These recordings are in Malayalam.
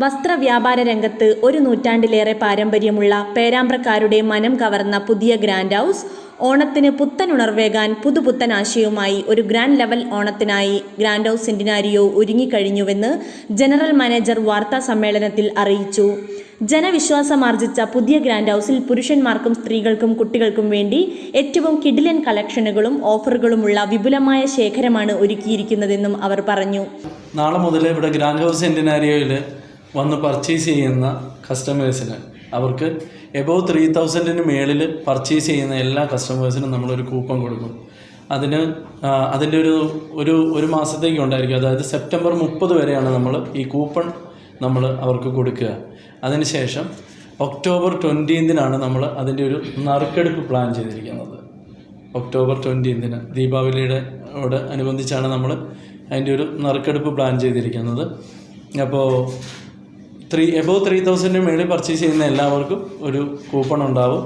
വസ്ത്ര വ്യാപാര രംഗത്ത് ഒരു നൂറ്റാണ്ടിലേറെ പാരമ്പര്യമുള്ള പേരാമ്പ്രക്കാരുടെ മനം കവർന്ന പുതിയ ഗ്രാൻഡ് ഹൗസ് ഓണത്തിന് പുത്തൻ ഉണർവേകാൻ പുതുപുത്തൻ ആശയവുമായി ഒരു ഗ്രാൻഡ് ലെവൽ ഓണത്തിനായി ഗ്രാൻഡ് ഹൗസ് സെന്റിനാരിയോ ഒരുങ്ങിക്കഴിഞ്ഞുവെന്ന് ജനറൽ മാനേജർ വാർത്താ സമ്മേളനത്തിൽ അറിയിച്ചു. ജനവിശ്വാസമാർജിച്ച പുതിയ ഗ്രാൻഡ് ഹൗസിൽ പുരുഷന്മാർക്കും സ്ത്രീകൾക്കും കുട്ടികൾക്കും വേണ്ടി ഏറ്റവും കിഡിലൻ കളക്ഷനുകളും ഓഫറുകളുമുള്ള വിപുലമായ ശേഖരമാണ് ഒരുക്കിയിരിക്കുന്നതെന്നും അവർ പറഞ്ഞു. നാളെ മുതൽ ഇവിടെ ഗ്രാൻഡ് ഹൗസ് സെന്റിനാരിയോയിൽ വന്ന് പർച്ചേസ് ചെയ്യുന്ന കസ്റ്റമേഴ്സിന് അവർക്ക് എബോവ് ത്രീ തൗസൻഡിന് മേളിൽ പർച്ചേസ് ചെയ്യുന്ന എല്ലാ കസ്റ്റമേഴ്സിനും നമ്മളൊരു കൂപ്പൺ കൊടുക്കും. അതിന് അതിന്റെ ഒരു ഒരു ഒരു മാസത്തേക്ക് ഉണ്ടായിരിക്കും. അതായത് സെപ്റ്റംബർ മുപ്പത് വരെയാണ് നമ്മൾ ഈ കൂപ്പൺ നമ്മൾ അവർക്ക് കൊടുക്കുക. അതിനുശേഷം ഒക്ടോബർ ട്വന്റീൻതിനാണ് നമ്മൾ അതിന്റെ ഒരു നറുക്കെടുപ്പ് പ്ലാൻ ചെയ്തിരിക്കുന്നത്. ഒക്ടോബർ ട്വന്റീൻതിന് ദീപാവലിയുടെ ഓട് അനുബന്ധിച്ചാണ് നമ്മൾ അതിന്റെ ഒരു നറുക്കെടുപ്പ് പ്ലാൻ ചെയ്തിരിക്കുന്നത്. അപ്പോൾ ത്രീ എബോവ് ത്രീ തൗസൻഡിന് മേളിൽ പർച്ചേസ് ചെയ്യുന്ന എല്ലാവർക്കും ഒരു കൂപ്പൺ ഉണ്ടാവും.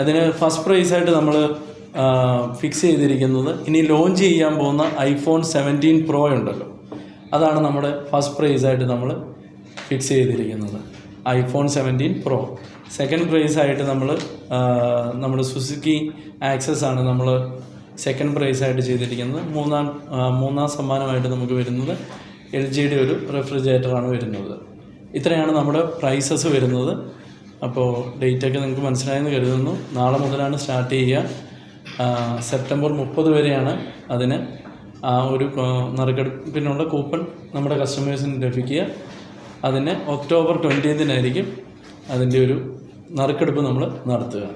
അതിന് ഫസ്റ്റ് പ്രൈസായിട്ട് നമ്മൾ ഫിക്സ് ചെയ്തിരിക്കുന്നത്. ഇനി ലോഞ്ച് ചെയ്യാൻ പോകുന്ന ഐഫോൺ സെവന്റീൻ പ്രോ ഉണ്ടല്ലോ. അതാണ് നമ്മുടെ ഫസ്റ്റ് പ്രൈസായിട്ട് നമ്മൾ ഫിക്സ് ചെയ്തിരിക്കുന്നത്. ഐഫോൺ സെവന്റീൻ പ്രോ സെക്കൻഡ് പ്രൈസായിട്ട് നമ്മൾ നമ്മുടെ സുസുക്കി ആക്സസ് ആണ് നമ്മൾ സെക്കൻഡ് പ്രൈസായിട്ട് ചെയ്തിരിക്കുന്നത്. മൂന്നാം മൂന്നാം സമ്മാനമായിട്ട് നമുക്ക് വരുന്നത് എൽ ജിയുടെ ഒരു റെഫ്രിജറേറ്ററാണ് വരുന്നത്. ഇത്രയാണ് നമ്മുടെ പ്രൈസസ് വരുന്നത്. അപ്പോൾ ഡേറ്റൊക്കെ നിങ്ങൾക്ക് മനസ്സിലായെന്ന് കരുതുന്നു. നാളെ മുതലാണ് സ്റ്റാർട്ട് ചെയ്യുക. സെപ്റ്റംബർ മുപ്പത് വരെയാണ് അതിന് ആ ഒരു നറുക്കെടുപ്പിനുള്ള കൂപ്പൺ നമ്മുടെ കസ്റ്റമേഴ്സിന് ലഭിക്കുക. അതിന് ഒക്ടോബർ ട്വന്റീൻതിനായിരിക്കും അതിന്റെ ഒരു നറുക്കെടുപ്പ് നമ്മൾ നടത്തുക.